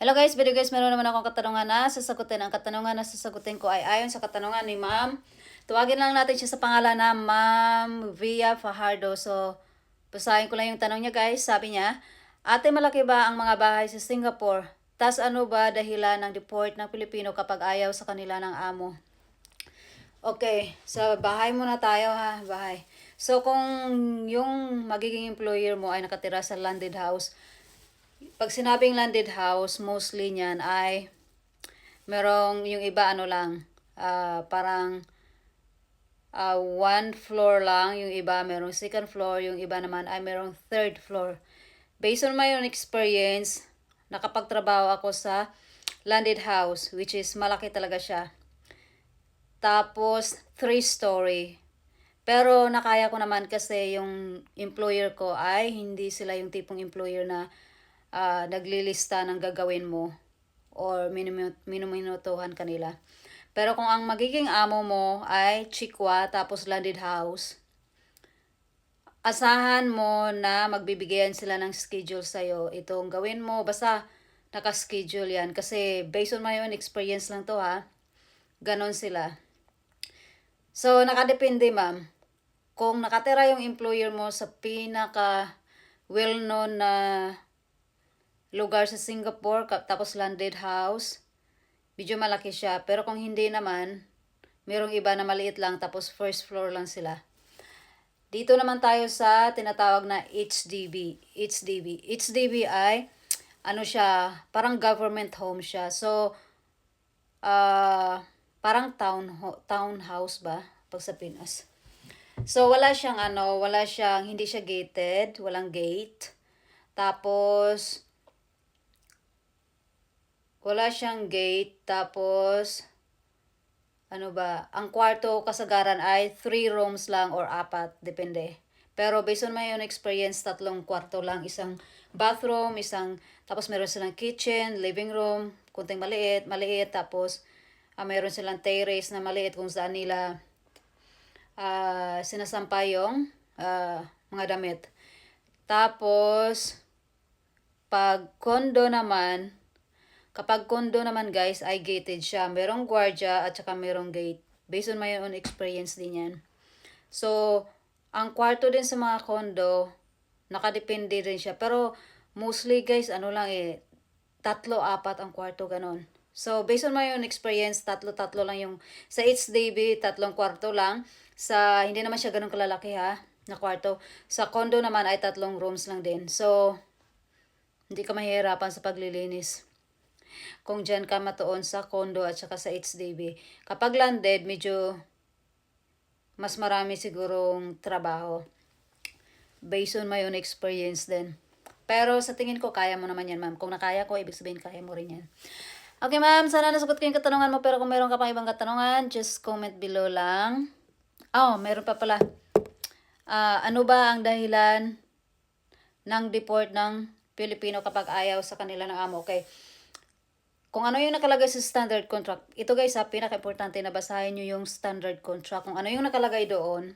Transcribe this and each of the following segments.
Hello guys, video guys, meron naman akong katanungan na sasagutin. Ang katanungan na sasagutin ko ay ayon sa katanungan ni Ma'am. Tuwagin lang natin siya sa pangalan na Ma'am Via Fajardo. So, basahin ko lang yung tanong niya guys. Sabi niya, Ate, malaki ba ang mga bahay sa Singapore? Tas ano ba dahilan ng deport ng Pilipino kapag ayaw sa kanila ng amo? Okay, sa bahay muna tayo ha, bahay. So kung yung magiging employer mo ay nakatira sa landed house, pag sinabing landed house, mostly niyan ay merong yung iba ano lang, ah, parang ah, one floor lang, yung iba merong second floor, yung iba naman ay merong third floor. Based on my own experience, nakapagtrabaho ako sa landed house, which is malaki talaga siya. Tapos, three-story. Pero nakaya ko naman kasi yung employer ko ay hindi sila yung tipong employer na ah, naglilista ng gagawin mo or minumi- minuminutuhan kanila. Pero kung ang magiging amo mo ay chikwa tapos landed house, asahan mo na magbibigayan sila ng schedule sa'yo. Itong gawin mo, basta nakaschedule yan. Kasi based on my own experience lang to ha, ganon sila. So, nakadepende ma'am. Kung nakatira yung employer mo sa pinaka well-known na lugar sa Singapore, tapos landed house, medyo malaki siya. Pero kung hindi naman, merong iba na maliit lang, tapos first floor lang sila. Dito naman tayo sa tinatawag na HDB. HDB. HDB ay, ano siya, parang government home siya. So, ah parang town ho- townhouse ba pag sa Pinas. So wala siyang ano, wala siyang hindi siya gated, walang gate. Tapos wala siyang gate tapos ano ba, ang kwarto kasagaran ay three rooms lang or apat, depende. Pero based on my own experience, tatlong kwarto lang, isang bathroom, isang, tapos meron silang kitchen, living room, kunting maliit, maliit, tapos ah, meron silang terrace na maliit kung saan nila ah sinasampay yung ah, mga damit. Tapos, pag condo naman, kapag condo naman guys, ay gated siya. Merong gwardiya at saka merong gate. Based on my own experience din yan. So, ang kwarto din sa mga condo, nakadepende rin siya. Pero, mostly guys, ano lang eh, tatlo, apat ang kwarto, ganon. So, based on my own experience, tatlo-tatlo lang yung, sa HDB, tatlong kwarto lang. Sa, hindi naman siya ganun kalalaki ha, na kwarto. Sa condo naman ay tatlong rooms lang din. So, hindi ka mahihirapan sa paglilinis kung dyan ka matuon sa condo at saka sa HDB. Kapag landed, medyo mas marami sigurong trabaho. Based on my own experience din. Pero sa tingin ko, kaya mo naman yan, ma'am. Kung nakaya ko, ibig sabihin, kaya mo rin yan. Okay, ma'am. Sana nasagot ko yung katanungan mo. Pero kung meron ka pang ibang katanungan, just comment below lang. Oh, meron pa pala. Ah, ano ba ang dahilan ng deport ng Pilipino kapag ayaw sa kanila ng amo? Okay kung ano yung nakalagay sa standard contract, ito guys ha, pinaka-importante na basahin nyo yung standard contract. Kung ano yung nakalagay doon,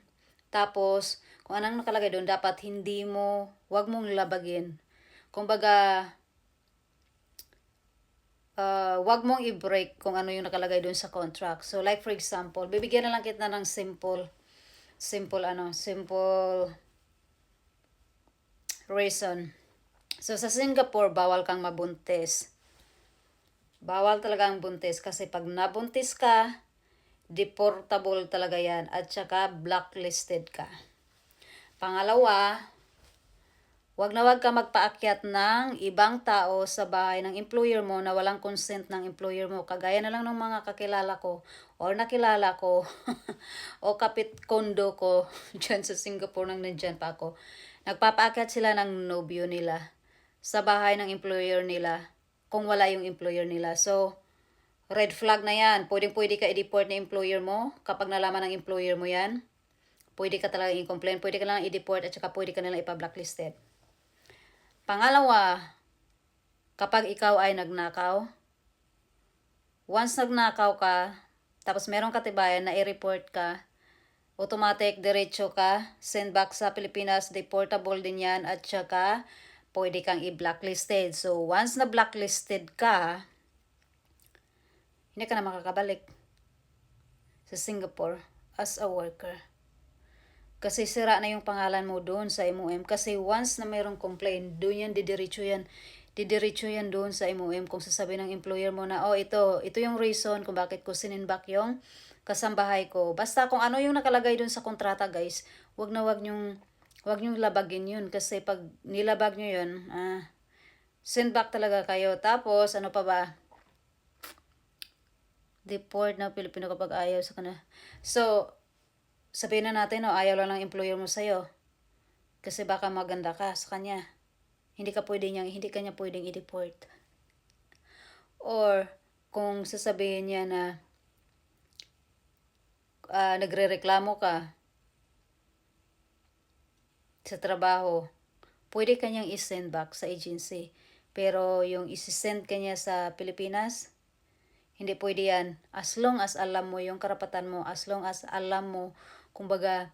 tapos kung anong nakalagay doon, dapat hindi mo, wag mong labagin. Kumbaga, uh, wag mong i-break kung ano yung nakalagay doon sa contract. So like for example, bibigyan na lang kita ng simple, simple ano, simple reason. So sa Singapore, bawal kang mabuntis. Bawal talaga ang buntis kasi pag nabuntis ka, deportable talaga yan at saka blacklisted ka. Pangalawa, wag na wag ka magpaakyat ng ibang tao sa bahay ng employer mo na walang consent ng employer mo. Kagaya na lang ng mga kakilala ko or nakilala ko o kapit kondo ko dyan sa Singapore nang nandyan pa ako. Nagpapaakyat sila ng nobyo nila sa bahay ng employer nila kung wala yung employer nila. So, red flag na yan. Pwedeng pwede ka i-deport na employer mo kapag nalaman ng employer mo yan. Pwede ka talaga i-complain. Pwede ka lang i-deport at saka pwede ka nilang ipa-blacklisted. Pangalawa, kapag ikaw ay nagnakaw, once nagnakaw ka, tapos merong katibayan na i-report ka, automatic, diretso ka, send back sa Pilipinas, deportable din yan, at saka pwede kang i-blacklisted. So, once na blacklisted ka, hindi ka na makakabalik sa Singapore as a worker. Kasi sira na yung pangalan mo doon sa MOM. Kasi once na mayroong complaint, doon yan, didiretso yan. Didiretso yan doon sa MOM kung sasabihin ng employer mo na, oh, ito, ito yung reason kung bakit ko sininback yung kasambahay ko. Basta kung ano yung nakalagay doon sa kontrata, guys, wag na wag nyong, wag nyong labagin yun. Kasi pag nilabag nyo yun, ah, send back talaga kayo. Tapos, ano pa ba? Deport na Pilipino kapag ayaw sa kana. So, sabihin na natin, no, ayaw lang ng employer mo sa'yo. Kasi baka maganda ka sa kanya. Hindi ka pwede niyang, hindi ka niya pwedeng i-deport. Or, kung sasabihin niya na ah, nagre-reklamo ka sa trabaho, pwede ka niyang i-send back sa agency. Pero yung isi-send ka niya sa Pilipinas, hindi pwede yan. As long as alam mo yung karapatan mo, as long as alam mo, kumbaga,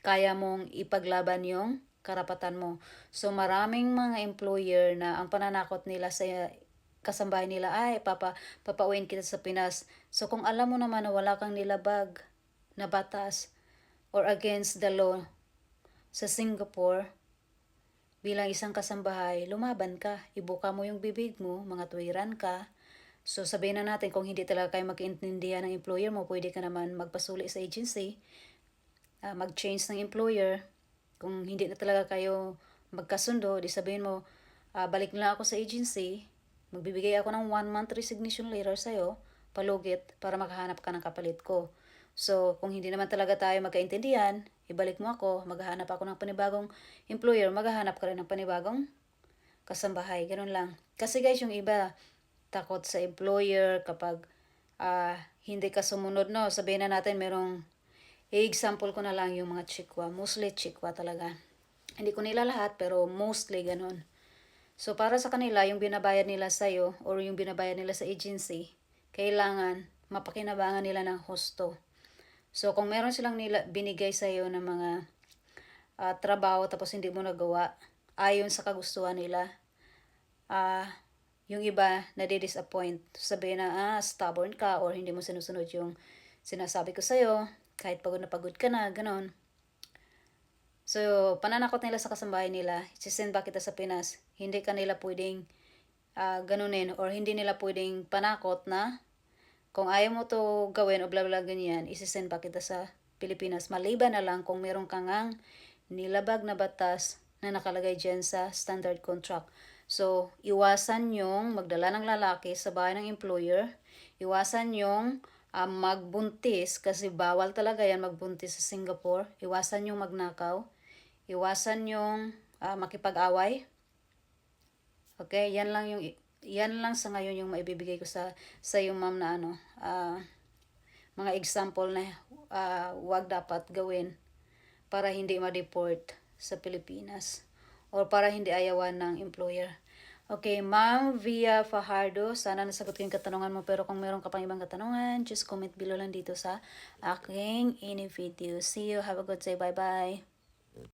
kaya mong ipaglaban yung karapatan mo. So, maraming mga employer na ang pananakot nila sa kasambahay nila, ay, papa, papauwiin kita sa Pinas. So, kung alam mo naman na wala kang nilabag na batas or against the law sa Singapore, bilang isang kasambahay, lumaban ka. Ibuka mo yung bibig mo, mga tuwiran ka. So sabihin na natin kung hindi talaga kayo magkaintindihan ng employer mo, pwede ka naman magpasuli sa agency, ah, mag-change ng employer. Kung hindi na talaga kayo magkasundo, di sabihin mo, ah, balik na ako sa agency, magbibigay ako ng one month resignation letter sa'yo, palugit, para makahanap ka ng kapalit ko. So, kung hindi naman talaga tayo magkaintindihan, ibalik mo ako, maghahanap ako ng panibagong employer, maghahanap ka rin ng panibagong kasambahay. Ganun lang. Kasi guys, yung iba, takot sa employer kapag ah, hindi ka sumunod, no? Sabihin na natin, merong, i-example ko na lang yung mga chikwa. Mostly chikwa talaga. Hindi ko nila lahat, pero mostly ganun. So, para sa kanila, yung binabayad nila sa'yo or yung binabayad nila sa agency, kailangan mapakinabangan nila ng husto. So, kung meron silang nila, binigay sa'yo ng mga ah, trabaho tapos hindi mo nagawa, ayon sa kagustuhan nila, ah, yung iba nadi-disappoint. Sabihin na, ah, stubborn ka or hindi mo sinusunod yung sinasabi ko sa'yo, kahit pagod na pagod ka na, ganon. So, pananakot nila sa kasambahay nila, sisend back kita sa Pinas, hindi ka nila pwedeng ah, ganunin or hindi nila pwedeng panakot na kung ayaw mo to gawin o bla bla ganyan, isisend pa kita sa Pilipinas. Maliban na lang kung meron kang ang nilabag na batas na nakalagay dyan sa standard contract. So, iwasan yung magdala ng lalaki sa bahay ng employer. Iwasan yung ah, magbuntis kasi bawal talaga yan magbuntis sa Singapore. Iwasan yung magnakaw. Iwasan yung ah, makipag-away. Okay, yan lang yung yan lang sa ngayon yung maibibigay ko sa sa yung ma'am na ano, ah, mga example na ah, wag dapat gawin para hindi ma-deport sa Pilipinas or para hindi ayawan ng employer. Okay, ma'am, via Fajardo, sana nasagot ko yung katanungan mo pero kung meron ka pang ibang katanungan, just comment below lang dito sa aking ini video. See you, have a good day, bye-bye.